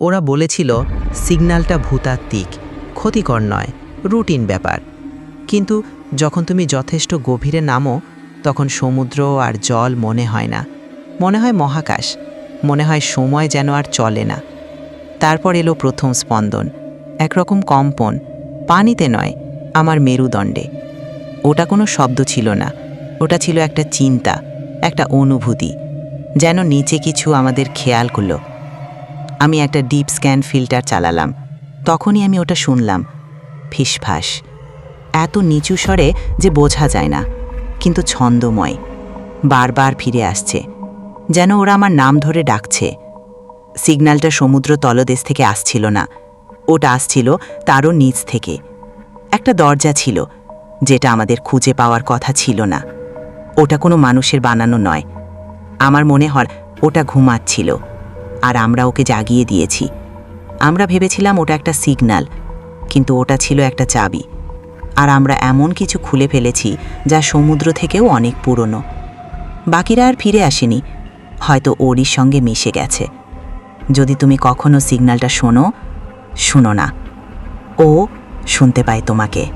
ওরা বলেছিল, সিগন্যালটা ভূতাত্ত্বিক, ক্ষতিকর নয়, রুটিন ব্যাপার। কিন্তু যখন তুমি যথেষ্ট গভীরে নামো, তখন সমুদ্র আর জল মনে হয় না। মনে হয় মহাকাশ, মনে হয় সময় যেন আর চলে না। তারপর এলো প্রথম স্পন্দন, একরকম কম্পন, পানিতে নয়, আমার মেরুদণ্ডে। ওটা কোনো শব্দ ছিল না, ওটা ছিল একটা চিন্তা, একটা অনুভূতি, যেন নিচে কিছু আমাদের খেয়াল করল। আমি একটা ডিপ স্ক্যান ফিল্টার চালালাম। তখনই আমি ওটা শুনলাম। ফিসফাস। এত নিচু স্বরে যে বোঝা যায় না, কিন্তু ছন্দময়। বারবার ফিরে আসছে। যেন ওরা আমার নাম ধরে ডাকছে। সিগন্যালটা সমুদ্র তলদেশ থেকে আসছিল না। ওটা আসছিল তারও নিচ থেকে। একটা দরজা ছিল, যেটা আমাদের খুঁজে পাওয়ার কথা ছিল না। ওটা কোনো মানুষের বানানো নয়। আমার মনে হয় ওটা ঘুমাচ্ছিল। আর আমরা ওকে জাগিয়ে দিয়েছি। আমরা ভেবেছিলাম ওটা একটা সিগন্যাল কিন্তু ওটা ছিল একটা চাবি। আর আমরা এমন কিছু খুলে ফেলেছি যা সমুদ্র থেকেও অনেক পুরনো। বাকিরা আর ফিরে আসেনি, হয়তো ওরই সঙ্গে মিশে গেছে। যদি তুমি কখনো সিগন্যালটা শোনো, শুনো না। ও শুনতে পায় তোমাকে।